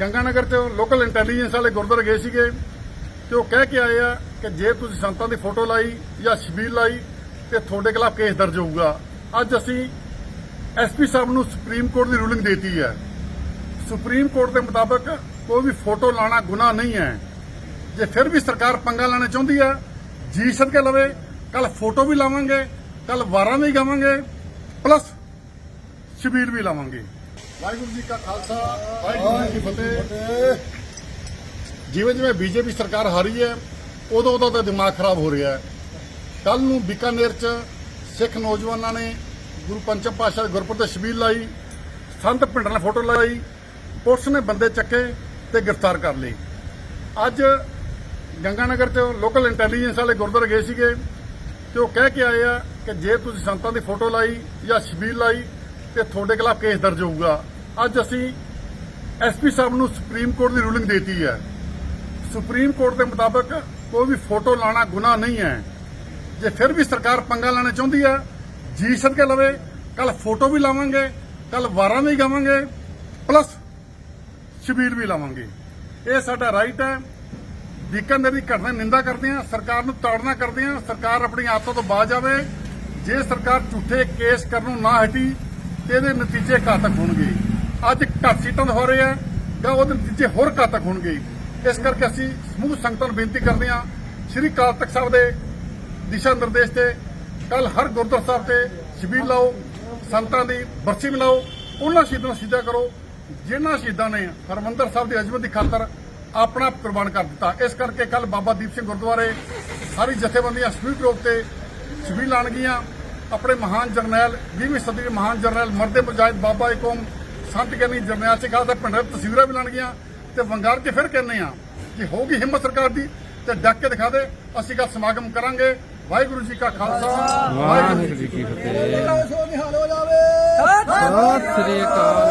ਗੰਗਾਨਗਰ ਚ local intelligence ਵਾਲੇ ਗੁਰਦੁਆਰੇ ਗਏ ਸੀਗੇ ਤੇ ਉਹ ਕਹਿ ਕੇ ਆਏ ਆ ਕਿ ਜੇ ਤੁਸੀਂ ਸੰਤਾਂ ਦੀ ਫੋਟੋ ਲਾਈ ਜਾਂ ਛਬੀਲ ਲਾਈ, ਤੇ ਤੁਹਾਡੇ ਖਿਲਾਫ ਕੇਸ ਦਰਜ ਹੋਊਗਾ। ਅੱਜ ਅਸੀਂ ਐਸਪੀ ਸਾਹਿਬ ਨੂੰ ਸੁਪਰੀਮ ਕੋਰਟ ਦੀ ਰੂਲਿੰਗ ਦੇਤੀ ਹੈ। ਸੁਪਰੀਮ ਕੋਰਟ ਦੇ ਮੁਤਾਬਕ ਕੋਈ ਵੀ ਫੋਟੋ ਲਾਣਾ ਗੁਨਾਹ ਨਹੀਂ ਹੈ। ਜੇ ਫਿਰ ਵੀ ਸਰਕਾਰ ਪੰਗਾ ਲੈਣਾ ਚਾਹੁੰਦੀ ਹੈ, ਜੀ ਸਦਕੇ ਲਵੇ, ਕੱਲ ਫੋਟੋ ਵੀ ਲਾਵਾਂਗੇ, ਕੱਲ ਵਾਰਾਂ ਵੀ ਗਾਵਾਂਗੇ ਪਲੱਸ ਸ਼ਬੀਰ ਵੀ ਲਾਵਾਂਗੇ। ਵਾਹਿਗੁਰੂ ਜੀ ਕਾ ਖਾਲਸਾ, ਵਾਹਿਗੁਰੂ ਜੀ ਕੀ ਫਤਿਹ। ਜਿਵੇਂ ਜਿਵੇਂ ਬੀਜੇਪੀ ਸਰਕਾਰ ਹਾਰੀ ਹੈ, ਉਦੋਂ ਉਦੋਂ ਦਾ ਦਿਮਾਗ ਖਰਾਬ ਹੋ ਰਿਹਾ ਹੈ। ਕੱਲ ਨੂੰ ਬੀਕਾਨੇਰ ਚ ਸਿੱਖ ਨੌਜਵਾਨਾਂ ਨੇ ਗੁਰੂ ਪੰਚਮ ਪਾਤਸ਼ਾਹ ਦੇ ਗੁਰਪੁਰਬ ਸ਼ਬੀਲ ਲਾਈ, ਸੰਤ ਪਿੰਡਾਂ ਨਾਲ ਫੋਟੋ ਲਾਈ, ਪੁਲਿਸ ਨੇ ਬੰਦੇ ਚੱਕੇ ਤੇ ਗ੍ਰਿਫਤਾਰ ਕਰ ਲਈ ਅੱਜ ਗੰਗਾਨਗਰ ਚ ਲੋਕਲ ਇੰਟੈਲੀਜੈਂਸ ਵਾਲੇ ਗੁਰਦੁਆਰੇ ਗਏ ਸੀਗੇ ਤੇ ਉਹ ਕਹਿ ਕੇ ਆਏ ਆ ਕਿ ਜੇ ਤੁਸੀਂ ਸੰਤਾਂ ਦੀ ਫੋਟੋ ਲਾਈ ਜਾਂ ਸ਼ਬੀਲ ਲਾਈ ਤੇ ਤੁਹਾਡੇ ਖਿਲਾਫ ਕੇਸ ਦਰਜ ਹੋਊਗਾ। ਅੱਜ ਅਸੀਂ ਐਸਪੀ ਸਾਹਿਬ ਨੂੰ ਸੁਪਰੀਮ ਕੋਰਟ ਦੀ ਰੂਲਿੰਗ ਦੇਤੀ ਹੈ। ਸੁਪਰੀਮ ਕੋਰਟ ਦੇ ਮੁਤਾਬਕ ਕੋਈ ਵੀ ਫੋਟੋ ਲਾਣਾ ਗੁਨਾਹ ਨਹੀਂ ਹੈ। ਜੇ ਫਿਰ ਵੀ ਸਰਕਾਰ ਪੰਗਾ ਲੈਣਾ ਚਾਹੁੰਦੀ ਹੈ, ਜੀ ਸਦਕੇ ਲਵੇ ਕੱਲ ਫੋਟੋ ਵੀ ਲਾਵਾਂਗੇ ਕੱਲ ਵਾਰਾਂ ਵੀ ਗਾਵਾਂਗੇ ਪਲੱਸ ਸ਼ਬੀਰ ਵੀ ਲਾਵਾਂਗੇ। ਇਹ ਸਾਡਾ ਰਾਈਟ ਹੈ। ਬੀਕਾਨੇਰ ਦੀ ਘਟਨਾ ਨਿੰਦਾ ਕਰਦੇ ਹਾਂ, ਸਰਕਾਰ ਨੂੰ ਤਾੜਨਾ ਕਰਦੇ ਹਾਂ, ਸਰਕਾਰ ਆਪਣੀ ਆਦਤਾਂ ਤੋਂ ਬਾਜ ਆਵੇ। ਜੇ ਸਰਕਾਰ ਝੂਠੇ ਕੇਸ ਕਰਨ ਨੂੰ ਨਾ ਹਟੀ ਤੇ ਇਹਦੇ ਨਤੀਜੇ ਘਾਤਕ ਹੋਣਗੇ। ਅੱਜ ਘੱਟ ਸੀਟਾਂ ਦੇ ਹੋ ਰਹੇ ਆ ਤਾਂ ਉਹਦੇ ਨਤੀਜੇ ਹੋਰ ਘਾਤਕ ਹੋਣਗੇ। ਇਸ ਕਰਕੇ ਅਸੀਂ ਸਮੂਹ ਸੰਗਤਾਂ ਨੂੰ ਬੇਨਤੀ ਕਰਦੇ ਹਾਂ, ਸ੍ਰੀ ਕਾਲ ਤਖਤ ਸਾਹਿਬ ਦੇ ਦਿਸ਼ਾ ਨਿਰਦੇਸ਼ ਤੇ ਕੱਲ ਹਰ ਗੁਰਦੁਆਰਾ ਸਾਹਿਬ ਤੇ ਸ਼ਬੀਲ ਲਾਓ, ਸੰਤਾਂ ਦੀ ਬਰਸੀ ਮਿਲਾਓ ਉਹਨਾਂ ਸ਼ਹੀਦਾਂ ਨੂੰ ਸਿੱਧਾ ਕਰੋ, ਜਿਨ੍ਹਾਂ ਸ਼ਹੀਦਾਂ ਨੇ ਹਰਮੰਦਰ ਸਾਹਿਬ ਦੀ ਅਜ਼ਮਤ ਦੀ ਖਾਤਰ ਆਪਣਾ ਕੁਰਬਾਨ ਕਰ ਦਿੱਤਾ। ਇਸ ਕਰਕੇ ਕੱਲ ਬਾਬਾ ਦੀਪ ਸਿੰਘ ਗੁਰਦੁਆਰੇ ਸਾਰੀ ਜਥੇਬੰਦੀਆਂ ਸ਼ਬੀਲ ਗਰੁੱਪ ਤੇ ਸ਼ਬੀਰ ਲਾਣਗੀਆਂ ਆਪਣੇ ਮਹਾਨ ਜਰਨੈਲ 20ਵੀਂ ਸਦੀ ਦੇ ਮਹਾਨ ਜਰਨੈਲ ਮਰਦੇ ਮੁਜਾਹਿਦ ਬਾਬਾ ਏਕਮ ਸੰਤ ਗਿਆਨੀ ਜਰਨੈਲ ਸਿੰਘ ਦਾ ਪਿੰਡ ਤਸਵੀਰਾਂ ਵੀ ਲਾਣਗੀਆਂ ਤੇ ਵੰਗਾਰ ਕੇ ਫਿਰ ਕਹਿੰਦੇ ਆ ਕਿ ਹੋਊਗੀ ਹਿੰਮਤ ਸਰਕਾਰ ਦੀ ਤੇ ਡੱਕ ਕੇ ਦਿਖਾ ਦੇ ਅਸੀਂ ਕੱਲ ਸਮਾਗਮ ਕਰਾਂਗੇ। ਵਾਹਿਗੁਰੂ ਜੀ ਕਾ ਖਾਲਸਾ। ਵਾਹਿਗੁਰੂ ਜੀ ਕੀ ਫਤਿਹ। ਹੋ ਸਤਿ ਸ੍ਰੀ ਅਕਾਲ।